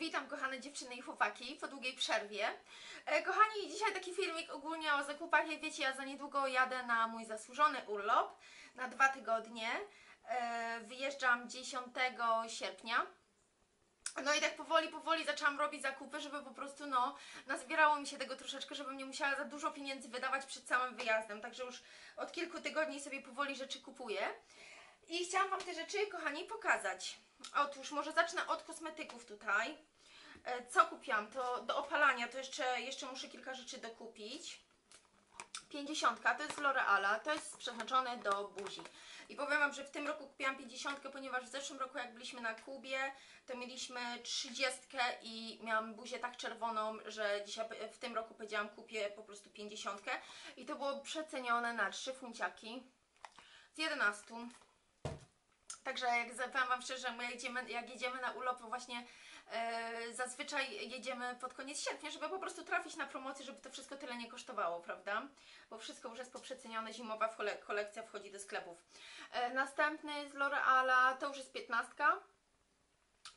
Witam kochane dziewczyny i chłopaki po długiej przerwie. E, kochani, dzisiaj taki filmik ogólnie o zakupach. Jak wiecie, ja za niedługo jadę na mój zasłużony urlop na dwa tygodnie. E, wyjeżdżam 10 sierpnia. No i tak powoli, powoli zaczęłam robić zakupy, żeby po prostu, no, nazbierało mi się tego troszeczkę, żebym nie musiała za dużo pieniędzy wydawać przed całym wyjazdem. Także już od kilku tygodni sobie powoli rzeczy kupuję. I chciałam Wam te rzeczy, kochani, pokazać. Otóż może zacznę od kosmetyków tutaj. E, Co kupiłam? To do opalania, to jeszcze, jeszcze muszę kilka rzeczy dokupić. 50 to jest L'Oreala, to jest przeznaczone do buzi. I powiem Wam, że w tym roku kupiłam 50, ponieważ w zeszłym roku jak byliśmy na Kubie, to mieliśmy 30 i miałam buzię tak czerwoną, że dzisiaj w tym roku powiedziałam kupię po prostu 50 i to było przecenione na 3 funciaki z 11. Także jak zapowiem Wam szczerze, my jedziemy, jak jedziemy na urlop, właśnie e, zazwyczaj jedziemy pod koniec sierpnia, żeby po prostu trafić na promocję, żeby to wszystko tyle nie kosztowało, prawda? Bo wszystko już jest poprzecenione, zimowa kole- kolekcja wchodzi do sklepów. E, następny z L'Oreala to już jest 15.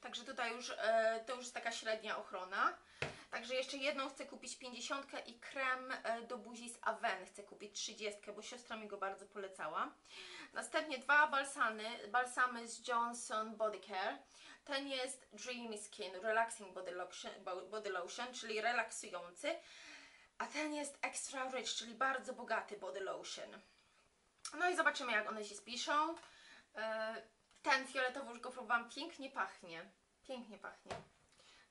Także tutaj już e, to już jest taka średnia ochrona. Także jeszcze jedną chcę kupić 50 i krem e, do buzi z Aven chcę kupić 30, bo siostra mi go bardzo polecała. Następnie dwa balsamy, balsamy z Johnson Body Care. Ten jest Dreamy Skin Relaxing Body Lotion, bo- body lotion czyli relaksujący. A ten jest Extra Rich, czyli bardzo bogaty body lotion. No i zobaczymy jak one się spiszą. E, Ten fioletowy już go próbowałam, pięknie pachnie. Pięknie pachnie.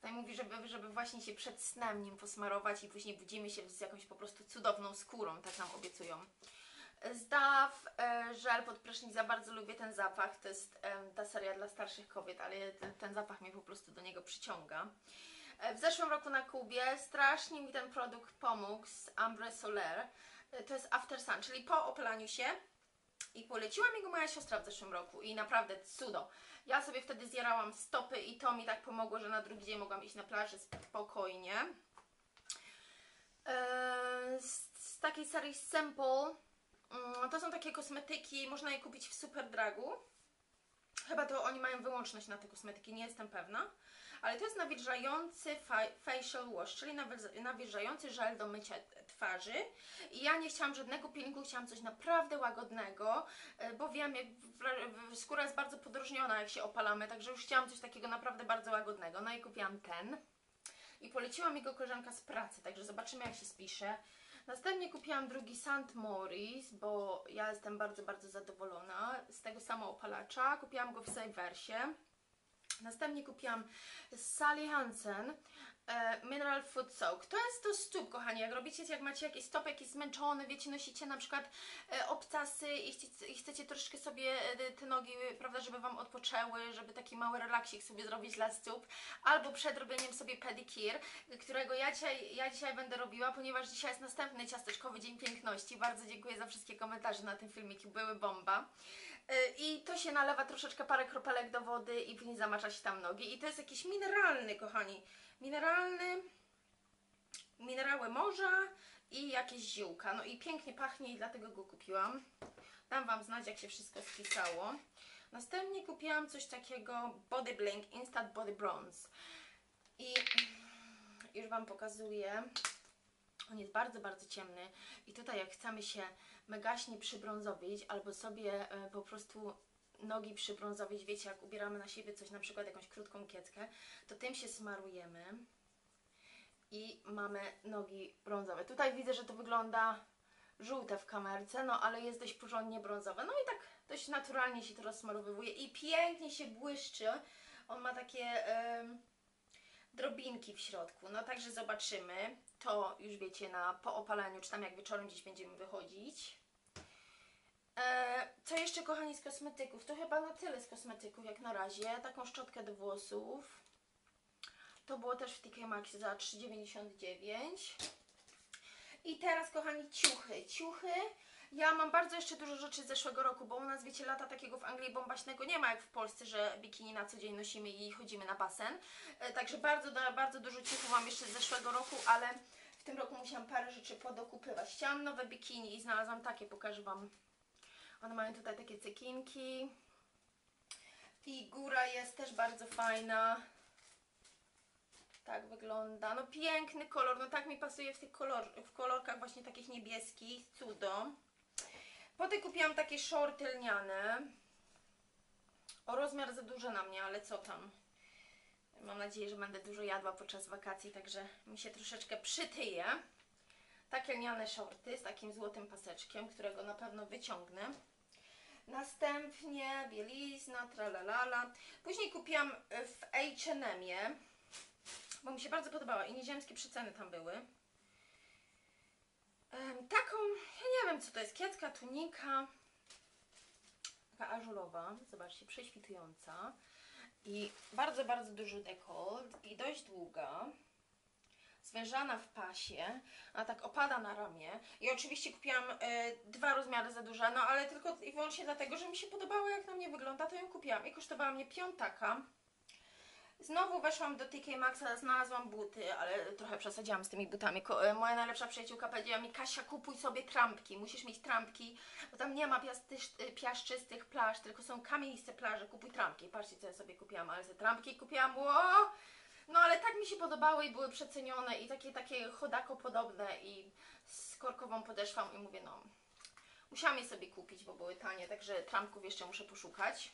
Tutaj mówi, żeby, żeby właśnie się przed snem nim posmarować i później budzimy się z jakąś po prostu cudowną skórą, tak nam obiecują. Zdaw, e, żel pod prysznic, bardzo lubię ten zapach, to jest e, ta seria dla starszych kobiet, ale ten, zapach mnie po prostu do niego przyciąga. E, W zeszłym roku na Kubie strasznie mi ten produkt pomógł z Ambre Soler, to jest After Sun, czyli po opalaniu się i poleciła mi go moja siostra w zeszłym roku i naprawdę cudo. Ja sobie wtedy zjarałam stopy i to mi tak pomogło, że na drugi dzień mogłam iść na plażę spokojnie. Eee, z, z takiej serii Simple mm, to są takie kosmetyki, można je kupić w Superdragu. Chyba to oni mają wyłączność na te kosmetyki, nie jestem pewna. Ale to jest nawilżający fa- facial wash, czyli nawilż- nawilżający żel do mycia twarzy. I ja nie chciałam żadnego peelingu, chciałam coś naprawdę łagodnego, e, bo wiem, jak skóra jest bardzo podróżniona, jak się opalamy, także już chciałam coś takiego naprawdę bardzo łagodnego. No i kupiłam ten. I poleciła mi go koleżanka z pracy, także zobaczymy jak się spisze. Następnie kupiłam drugi St. Maurice, bo ja jestem bardzo, bardzo zadowolona z tego samo opalacza. Kupiłam go w Sejwersie. Następnie kupiłam z Sally Hansen Mineral Food Soak. To jest to stóp, kochani. Jak robicie, jak macie jakiś stop jakiś zmęczony, wiecie, nosicie na przykład e, obcasy i, chcecie, i chcecie troszeczkę sobie e, te nogi, prawda, żeby Wam odpoczęły, żeby taki mały relaksik sobie zrobić dla stóp, albo przed robieniem sobie pedicure, którego ja dzisiaj, ja dzisiaj będę robiła, ponieważ dzisiaj jest następny ciasteczkowy Dzień Piękności. Bardzo dziękuję za wszystkie komentarze na tym filmiku, były bomba. I to się nalewa troszeczkę parę kropelek do wody i później zamacza się tam nogi. I to jest jakiś mineralny, kochani. Mineralny, minerały morza i jakieś ziółka. No i pięknie pachnie i dlatego go kupiłam. Dam Wam znać, jak się wszystko spisało. Następnie kupiłam coś takiego Body Blink Instant Body Bronze. I już Wam pokazuję. On jest bardzo, bardzo ciemny i tutaj jak chcemy się megaśnie przybrązowić albo sobie e, po prostu nogi przybrązowić, wiecie, jak ubieramy na siebie coś, na przykład jakąś krótką kieckę, to tym się smarujemy i mamy nogi brązowe. Tutaj widzę, że to wygląda żółte w kamerce, no ale jest dość porządnie brązowe. No i tak dość naturalnie się to rozsmarowywuje i pięknie się błyszczy. On ma takie... em, drobinki w środku. No także zobaczymy. To już wiecie na po opalaniu, czy tam jak wieczorem gdzieś będziemy wychodzić. E, co jeszcze kochani z kosmetyków? To chyba na tyle z kosmetyków jak na razie. Taką szczotkę do włosów. To było też w TK Maxx za 3,99. I teraz kochani ciuchy. Ciuchy. Ja mam bardzo jeszcze dużo rzeczy z zeszłego roku, bo u nas wiecie lata takiego w Anglii bombaśnego nie ma jak w Polsce, że bikini na co dzień nosimy i chodzimy na basen. E, Także bardzo, bardzo dużo ciuchów mam jeszcze z zeszłego roku, ale w tym roku musiałam parę rzeczy podokupywać. Chciałam nowe bikini i znalazłam takie, pokażę Wam. One mają tutaj takie cekinki. I góra jest też bardzo fajna. wygląda. No piękny kolor, no tak mi pasuje w tych kolor, w kolorkach właśnie takich niebieskich, cudo. Potem kupiłam takie shorty lniane. O rozmiar za duży na mnie, ale co tam. Mam nadzieję, że będę dużo jadła podczas wakacji, także mi się troszeczkę przytyje. Takie lniane shorty z takim złotym paseczkiem, którego na pewno wyciągnę. Następnie bielizna, tralalala. Później kupiłam e, w H&M'ie, bo mi się bardzo podobała i nieziemskie przeceny tam były. Taką, ja nie wiem co to jest, kiecka tunika. Taka ażurowa, zobaczcie, prześwitująca. I bardzo, bardzo duży dekolt i dość długa. Zwężana w pasie, a tak opada na ramię. I oczywiście kupiłam e, dwa rozmiary za duże, no ale tylko i wyłącznie dlatego, że mi się podobało jak na mnie wygląda, to ją kupiłam. I kosztowała mnie piątaka. Znowu weszłam do TK Maxa, znalazłam buty, ale trochę przesadziłam z tymi butami. E, moja najlepsza przyjaciółka powiedziała mi, Kasia, kupuj sobie trampki, musisz mieć trampki, bo tam nie ma y, piaszczystych plaż, tylko są kamieniste plaże, kupuj trampki. Patrzcie, co ja sobie kupiłam, ale te trampki kupiłam, ło! No ale tak mi się podobały i były przecenione i takie, takie chodako podobne i z korkową podeszwą i mówię, no, musiałam je sobie kupić, bo były tanie, także trampków jeszcze muszę poszukać.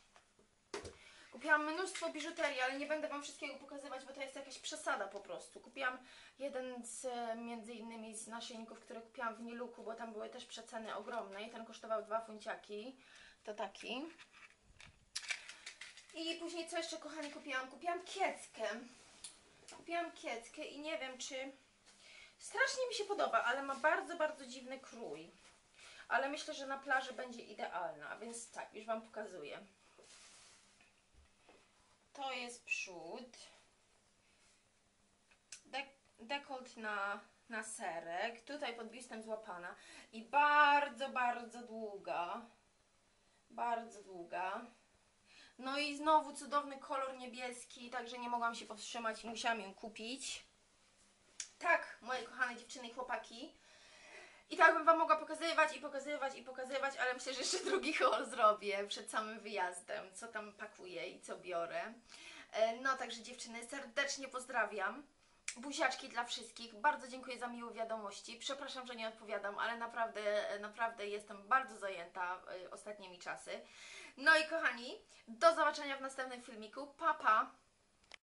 Kupiłam mnóstwo biżuterii, ale nie będę Wam wszystkiego pokazywać, bo to jest jakaś przesada po prostu. Kupiłam jeden z między innymi z naszyjników, które kupiłam w Niluku, bo tam były też przeceny ogromne i ten kosztował dwa funciaki. To taki. I później co jeszcze kochani kupiłam? Kupiłam kieckę. Kupiłam kieckę i nie wiem czy... Strasznie mi się podoba, ale ma bardzo, bardzo dziwny krój. Ale myślę, że na plaży będzie idealna, więc tak, już Wam pokazuję. To jest przód. Dek dekolt na, na serek. Tutaj pod biustem złapana. I bardzo, bardzo długa. Bardzo długa. No i znowu cudowny kolor niebieski, także nie mogłam się powstrzymać i musiałam ją kupić. Tak, moje kochane dziewczyny i chłopaki. I tak bym Wam mogła pokazywać i pokazywać i pokazywać, ale myślę, że jeszcze drugi haul zrobię przed samym wyjazdem, co tam pakuję i co biorę. E, No, także dziewczyny, serdecznie pozdrawiam. Buziaczki dla wszystkich. Bardzo dziękuję za miłe wiadomości. Przepraszam, że nie odpowiadam, ale naprawdę, naprawdę jestem bardzo zajęta y, ostatnimi czasy. No i kochani, do zobaczenia w następnym filmiku. Pa, pa!